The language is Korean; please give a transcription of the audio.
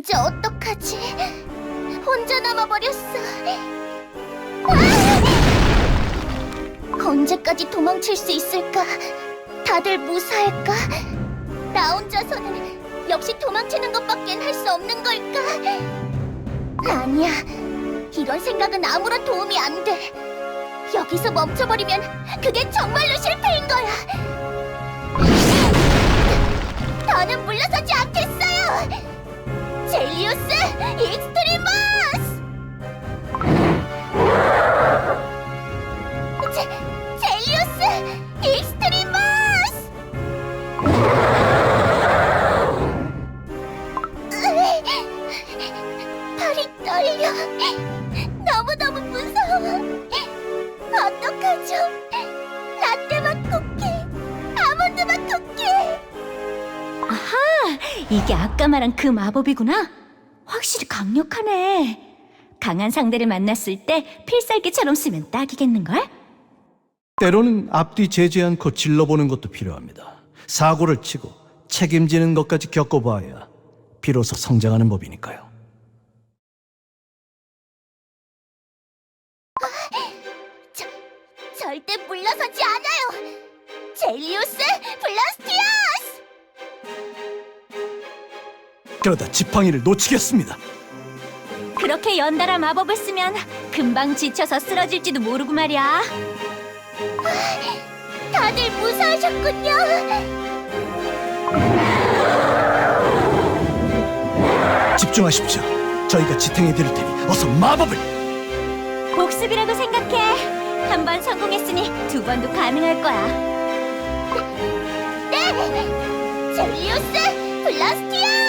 이제 어떡하지? 혼자 남아버렸어. 아! 언제까지 도망칠 수 있을까? 다들 무사할까? 나 혼자서는 역시 도망치는 것밖엔 할 수 없는 걸까? 아니야. 이런 생각은 아무런 도움이 안 돼. 여기서 멈춰버리면 그게 정말로 실패인 거야. 젤리우스 익스트리머스! 제, 젤리우스 익스트리머스! 팔이 떨려. 너무너무 무서워. 어떡하죠? 라떼맛 쿠키, 아몬드맛 쿠키. 이게 아까 말한 그 마법이구나. 확실히 강력하네. 강한 상대를 만났을 때 필살기처럼 쓰면 딱이겠는걸? 때로는 앞뒤 재지 않고 질러보는 것도 필요합니다. 사고를 치고 책임지는 것까지 겪어봐야 비로소 성장하는 법이니까요. 저, 절대 물러서지 않아요. 젤리우스! 그러다 지팡이를 놓치겠습니다. 그렇게 연달아 마법을 쓰면 금방 지쳐서 쓰러질지도 모르고 말이야. 다들 무사하셨군요. 집중하십시오. 저희가 지탱해 드릴 테니 어서 마법을! 복습이라고 생각해. 한 번 성공했으니 두 번도 가능할 거야. 네! 젤리우스 블라스티아스!